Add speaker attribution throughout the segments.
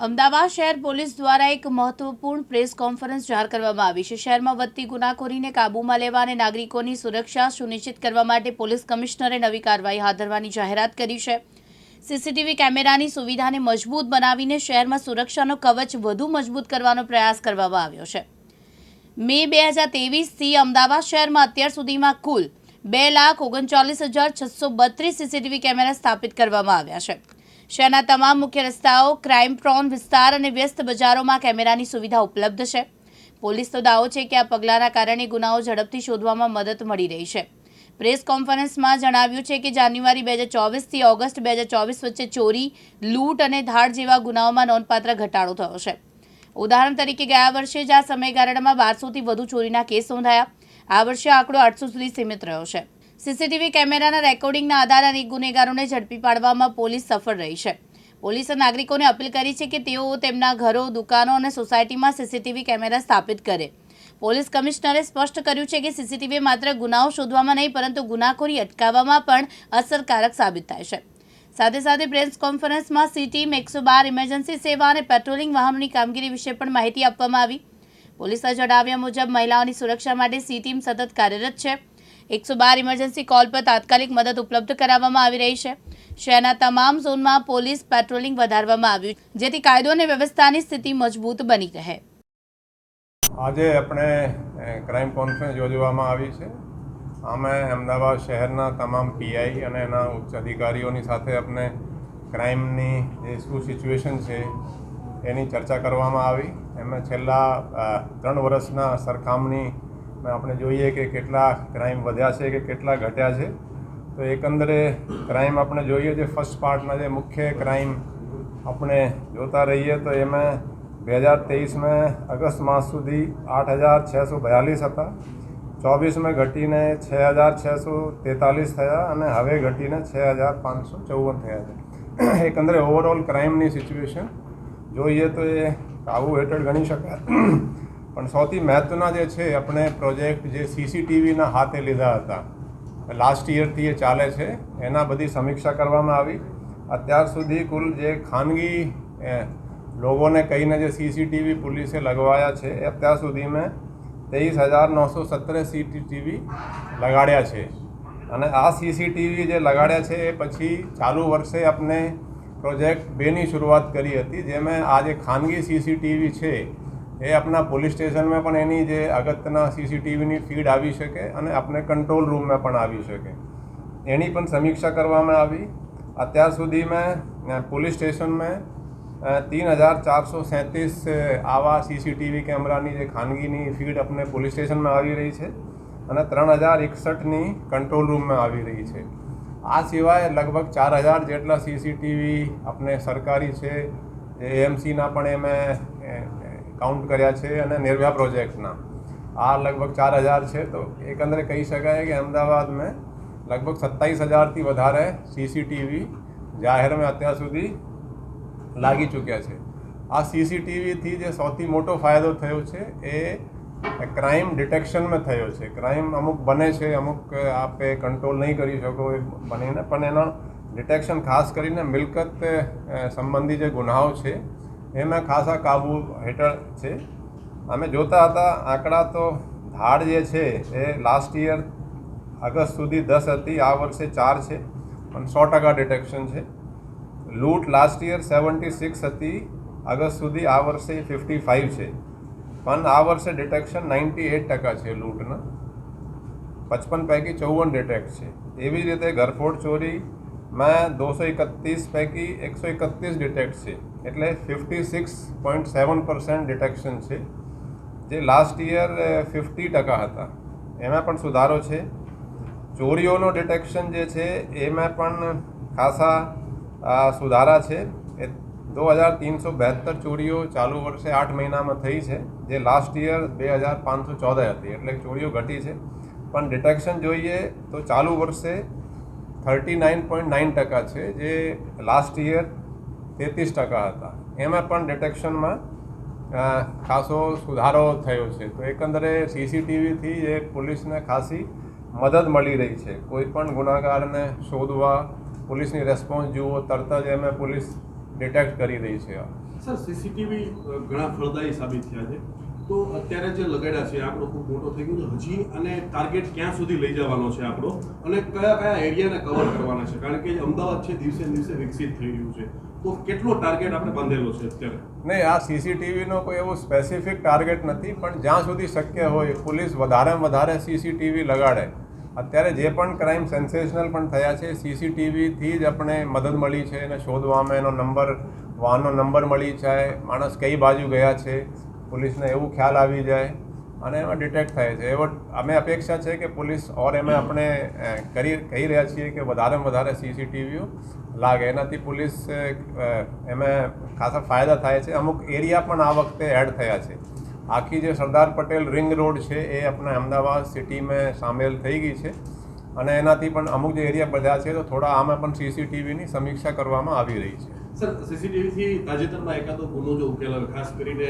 Speaker 1: અમદાવાદ શહેર પોલીસ દ્વારા એક મહત્વપૂર્ણ પ્રેસ કોન્ફરન્સ જાહેર કરવામાં આવી છે. શહેરમાં વધતી ગુનાખોરીને કાબૂમાં લેવા અને નાગરિકોની સુરક્ષા સુનિશ્ચિત કરવા માટે પોલીસ કમિશનરે નવી કાર્યવાહી હાથ ધરવાની જાહેરાત કરી છે. સીસીટીવી કેમેરાની સુવિધાને મજબૂત બનાવીને શહેરમાં સુરક્ષાનો કવચ વધુ મજબૂત કરવાનો પ્રયાસ કરવામાં આવ્યો છે. મે બે હજાર તેવીસથી અમદાવાદ શહેરમાં અત્યાર સુધીમાં કુલ બે લાખ ઓગણચાલીસ હજાર છસો બત્રીસ સીસીટીવી કેમેરા સ્થાપિત કરવામાં આવ્યા છે. શહેરના તમામ મુખ્ય રસ્તાઓ ક્રાઇમ પ્રોન વિસ્તાર અને વ્યસ્ત બજારોમાં કેમેરાની સુવિધા ઉપલબ્ધ છે. પોલીસ તો દાવો છે કે આ પગલાંના કારણે ગુનાઓ ઝડપથી શોધવામાં મદદ મળી રહી છે. પ્રેસ કોન્ફરન્સમાં જણાવ્યું છે કે જાન્યુઆરી બે હજાર ચોવીસથી ઓગસ્ટ બે હજાર ચોવીસ વચ્ચે ચોરી, લૂંટ અને ધાડ જેવા ગુનાઓમાં નોંધપાત્ર ઘટાડો થયો છે. ઉદાહરણ તરીકે ગયા વર્ષે જ આ સમયગાળામાં બારસોથી વધુ ચોરીના કેસ નોંધાયા. આ વર્ષે આંકડો આઠસો સુધી સીમિત રહ્યો છે. સીસીટીવી કેમેરાના રેકોર્ડિંગના આધારે અનેક ગુનેગારોને ઝડપી પાડવામાં પોલીસ સફળ રહી છે. પોલીસે નાગરિકોને અપીલ કરી છે કે તેઓ તેમના ઘરો, દુકાનો અને સોસાયટીમાં સીસીટીવી કેમેરા સ્થાપિત કરે. પોલીસ કમિશનરે સ્પષ્ટ કર્યું છે કે સીસીટીવી માત્ર ગુનાઓ શોધવામાં નહીં, પરંતુ ગુનાખોરી અટકાવવામાં પણ અસરકારક સાબિત થાય છે. સાથે સાથે પ્રેસ કોન્ફરન્સમાં સી ટીમ એકસો બાર ઇમરજન્સી સેવા અને પેટ્રોલિંગ વાહનોની કામગીરી વિશે પણ માહિતી આપવામાં આવી. પોલીસના જણાવ્યા મુજબ મહિલાઓની સુરક્ષા માટે સી ટીમ સતત કાર્યરત છે. એકસો બાર ઇમરજન્સી કોલ પર તાત્કાલિક મદદ ઉપલબ્ધ કરાવવામાં આવી રહી છે. શહેરના તમામ ઝોનમાં પોલીસ પેટ્રોલિંગ વધારવામાં આવ્યું જેથી કાયદો અને વ્યવસ્થાની સ્થિતિ મજબૂત બની રહે.
Speaker 2: આજે આપણે ક્રાઇમ કોન્ફરન્સ યોજવામાં આવી છે. અમે અમદાવાદ શહેરના તમામ પીઆઈ અને એના ઉચ્ચ અધિકારીઓની સાથે આપણે ક્રાઇમની જે શું સિચ્યુએશન છે, એની ચર્ચા કરવામાં આવી. એમાં છેલ્લા ત્રણ વર્ષના સરખામણીમાં આપણે જોઈએ કે કેટલા ક્રાઇમ વધ્યા છે કે કેટલા ઘટ્યા છે. તો એકંદરે ક્રાઇમ આપણે જોઈએ જે ફર્સ્ટ પાર્ટના જે મુખ્ય ક્રાઇમ આપણે જોતા રહીએ તો એમાં બે હજાર તેવીસમાં અગસ્ત માસ સુધી આઠ હજાર છસો બયાલીસ હતા. ચોવીસમાં ઘટીને છ હજાર છસો તેતાલીસ થયા અને હવે ઘટીને છ હજાર પાંચસો ચૌવન થયા છે. એકંદરે ઓવરઓલ ક્રાઇમની સિચ્યુએશન જોઈએ તો એ કાબુ હેઠળ ગણી શકાય. પણ સૌથી મહત્ત્વના જે છે, આપણે પ્રોજેક્ટ જે સીસીટીવીના હાથે લીધા હતા. લાસ્ટ યરથી એ ચાલે છે. એના બધી સમીક્ષા કરવામાં આવી. અત્યાર સુધી કુલ જે ખાનગી લોકોને કહીને જે સીસીટીવી પોલીસે લગવાયા છે, એ અત્યાર સુધીમાં તેવીસ હજાર નવસો સત્તર સીસીટીવી લગાડ્યા છે. અને આ સીસીટીવી જે લગાડ્યા છે, એ પછી ચાલુ વર્ષે આપણે પ્રોજેક્ટ બેની શરૂઆત કરી હતી, જેમાં આ જે ખાનગી સીસીટીવી છે એ આપણા પોલીસ સ્ટેશનમાં પણ એની જે અગત્યના સીસીટીવીની ફીડ આવી શકે અને આપણે કંટ્રોલ રૂમમાં પણ આવી શકે. એની પણ સમીક્ષા કરવામાં આવી. અત્યાર સુધી મેં પોલીસ સ્ટેશનમાં તીન હજાર ચારસો સેંત્રીસ આવા સીસીટીવી કેમેરાની જે ખાનગીની ફીડ આપણે પોલીસ સ્ટેશનમાં આવી રહી છે અને ત્રણ હજાર એકસઠની કંટ્રોલ રૂમમાં આવી રહી છે. આ સિવાય લગભગ ચાર હજાર જેટલા સીસીટીવી આપણે સરકારી છે. એ એમસીના પણ એમાં કાઉન્ટ કર્યા છે અને નિર્ભયા પ્રોજેક્ટના આ લગભગ ચાર હજાર છે, તો એકંદરે કહી શકાય કે અમદાવાદમાં લગભગ સત્તાવીસ હજારથી વધારે સીસીટીવી જાહેરમાં અત્યાર સુધી લાગી ચૂક્યા છે. આ સીસીટીવીથી જે સૌથી મોટો ફાયદો થયો છે, એ ક્રાઇમ ડિટેક્શનમાં થયો છે. ક્રાઇમ અમુક બને છે, અમુક આપે કંટ્રોલ નહીં કરી શકો એ બનીને, પણ એનો ડિટેક્શન ખાસ કરીને મિલકત સંબંધી જે ગુનાઓ છે એમાં ખાસા કાબુ હેઠળ છે. અમે જોતા હતા આંકડા તો ધાડ જે છે એ લાસ્ટ યર અગસ્ત સુધી દસ હતી, આ વર્ષે ચાર છે પણ સો ટકા ડિટેક્શન છે. લૂંટ લાસ્ટ યર સેવન્ટી સિક્સ હતી અગસ્ત સુધી આ વર્ષે ફિફ્ટી ફાઇવ છે. પણ આ વર્ષે ડિટેક્શન નાઇન્ટી એટ ટકા છે લૂંટના. પચપન પૈકી ચૌવન ડિટેક્ટ છે. એવી જ રીતે ઘરફોડ ચોરીમાં દોસો એકત્રીસ પૈકી એકસો એકત્રીસ ડિટેક્ટ છે. એટલે fifty six point seven percent detection છે. જે લાસ્ટ યર ફિફ્ટી ટકા હતા. એમાં પણ સુધારો છે. ચોરીઓનો ડિટેક્શન જે છે, એમાં પણ ખાસા સુધારા છે. એ દો હજાર તીનસો બેહત્તર ચોરીઓ ચાલુ વર્ષે આઠ મહિનામાં થઈ છે. જે લાસ્ટ યર બે હજાર પાંચસો ચૌદ હતી. એટલે ચોરીઓ ઘટી છે. પણ ડિટેક્શન જોઈએ તો ચાલુ વર્ષે થર્ટી નાઇન પોઈન્ટ નાઇન ટકા છે, જે લાસ્ટ યર તેત્રીસ ટકા હતા. એમાં પણ ડિટેક્શનમાં ખાસો સુધારો થયો છે. તો એકંદરે સીસીટીવીથી એ પોલીસને ખાસી મદદ મળી રહી છે. કોઈ પણ ગુનાગારને શોધવા, પોલીસની રેસ્પોન્સ જુઓ, તરત જ એમાં પોલીસ ડિટેક્ટ કરી રહી છે.
Speaker 3: સર સીસીટીવી ઘણા ફળદાયી સાબિત થયા છે. તો અત્યારે જે લગાડ્યા છે આપણો ખૂબ મોટો થઈ ગયો છે. હજી અને ટાર્ગેટ ક્યાં સુધી લઈ જવાનો છે આપણો? અને કયા કયા એરિયાને કવર કરવાના છે? કારણ કે અમદાવાદ છે, દિવસે દિવસે વિકસિત થઈ રહ્યું છે. તો કેટલો ટાર્ગેટ આપણે બાંધેલો છે અત્યારે?
Speaker 2: નહીં, આ સીસીટીવીનો કોઈ એવો સ્પેસિફિક ટાર્ગેટ નથી, પણ જ્યાં સુધી શક્ય હોય, પોલીસ વધારેમાં વધારે સીસીટીવી લગાડે. અત્યારે જે પણ ક્રાઇમ સેન્સેશનલ પણ થયા છે સીસીટીવીથી જ આપણે મદદ મળી છે, એને શોધવામાં એનો નંબર વાહનનો નંબર મળી જાય, માણસ કઈ બાજુ ગયા છે. પોલીસને એવું ખ્યાલ આવી જાય અને એમાં ડિટેક્ટ થાય છે. એવો અમે અપેક્ષા છે કે પોલીસ ઓર એમાં આપણે કરી, કહી રહ્યા છીએ કે વધારેમાં વધારે સીસીટીવીઓ લાગે. એનાથી પોલીસ એમાં ખાસા ફાયદા થાય છે. અમુક એરિયા પણ આ વખતે એડ થયા છે. આખી જે સરદાર પટેલ રિંગ રોડ છે એ આપણા અમદાવાદ સિટીમાં સામેલ થઈ ગઈ છે અને એનાથી પણ અમુક જે એરિયા બધા છે તો થોડા આમાં પણ સીસીટીવીની સમીક્ષા કરવામાં આવી રહી છે.
Speaker 3: સર, સીસીટીવીથી તાજેતરમાં એકાદો ગુનો જો ઉકેલાયો, ખાસ કરીને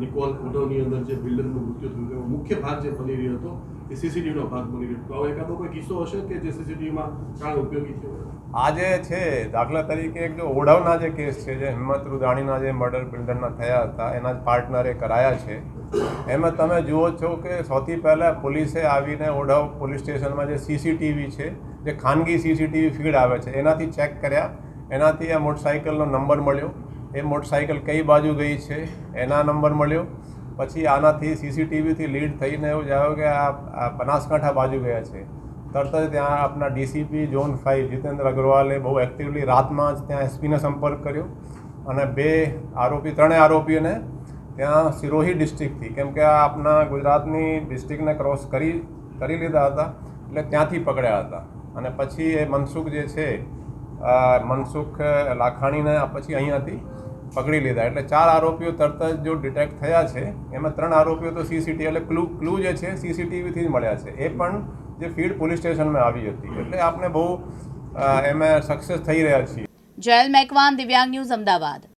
Speaker 3: નિકોલ ઓટોની અંદર જે બિલ્ડરનું મૃત્યુ થયું હતું મુખ્ય ભાગ જે બની રહ્યો હતો, એ સીસીટીવીનો ભાગ બની રહ્યો હતો. આવો એકાદો કોઈ કિસ્સો હશે કે જે સીસીટીવીમાં કાળ ઉપયોગી થયો
Speaker 2: આજે છે, દાખલા તરીકે એક જો ઓઢવના જે કેસ છે, જે હિંમત રુદાણીના જે મર્ડર બિલ્ડરના થયા હતા, એના જ પાર્ટનરે કરાયા છે. એમાં તમે જુઓ છો કે સૌથી પહેલાં પોલીસે આવીને ઓઢવ પોલીસ સ્ટેશનમાં જે સીસીટીવી છે, જે ખાનગી સીસીટીવી ફીડ આવે છે, એનાથી ચેક કર્યા. એનાથી આ મોટરસાઇકલનો નંબર મળ્યો. એ મોટરસાઇકલ કઈ બાજુ ગઈ છે એના નંબર મળ્યો. પછી આનાથી સીસીટીવીથી લીડ થઈને એવું જાયો કે આ બનાસકાંઠા બાજુ ગયા છે. તરત જ ત્યાં આપણા ડીસીપી ઝોન ફાઇવ જીતેન્દ્ર અગ્રવાલે બહુ એક્ટિવલી રાતમાં જ ત્યાં એસપીને સંપર્ક કર્યો અને બે આરોપી ત્રણેય આરોપીઓને ત્યાં સિરોહી ડિસ્ટ્રિક્ટથી, કેમ કે આ આપણા ગુજરાતની ડિસ્ટ્રિક્ટને ક્રોસ કરી કરી લીધા હતા, એટલે ત્યાંથી પકડ્યા હતા. અને પછી એ મનસુખ જે છે મનસુખ લાખાણીને પછી અહીંયાથી પકડી લીધા. એટલે ચાર આરોપીઓ તરત જ જો ડિટેક્ટ થયા છે, એમાં ત્રણ આરોપીઓ તો સીસીટીવી એટલે ક્લુ ક્લુ જે છે સીસીટીવીથી જ મળ્યા છે. એ પણ જે ફીડ પોલીસ સ્ટેશનમાં આવી હતી. એટલે આપણે બહુ એમાં સક્સેસ થઈ રહ્યા છીએ.
Speaker 1: જયલ મેકવાન, દિવ્યાંગ ન્યૂઝ, અમદાવાદ.